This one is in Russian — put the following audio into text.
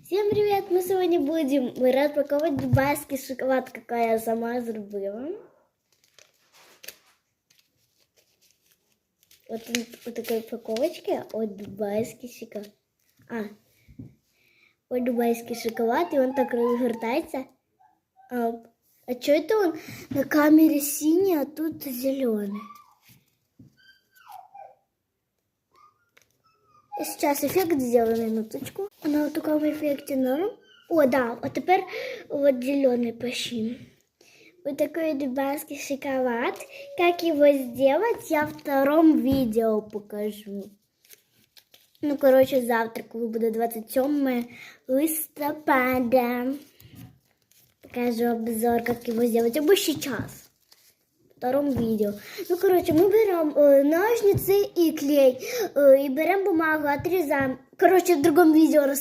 Всем привет! Мы сегодня будем распаковывать дубайский шоколад, какой я сама зробила. Вот он в такой упаковочке от дубайский шоколад. А, от дубайский шоколад, и он так разгортается. А, а что это он на камере синий, а тут зеленый? Сейчас эффект сделаю минуточку. На вот таком эффекте норм. О, да, а теперь вот зеленый пощим. Вот такой дубайский шоколад. Как его сделать, я в втором видео покажу. Ну, короче, завтра, коли буде 27 листопада. Покажу обзор, как его сделать. Або сейчас. Втором видео. Ну, короче, мы берем э, ножницы и клей. э, и берем бумагу, отрезаем. Короче, в другом видео расскажу.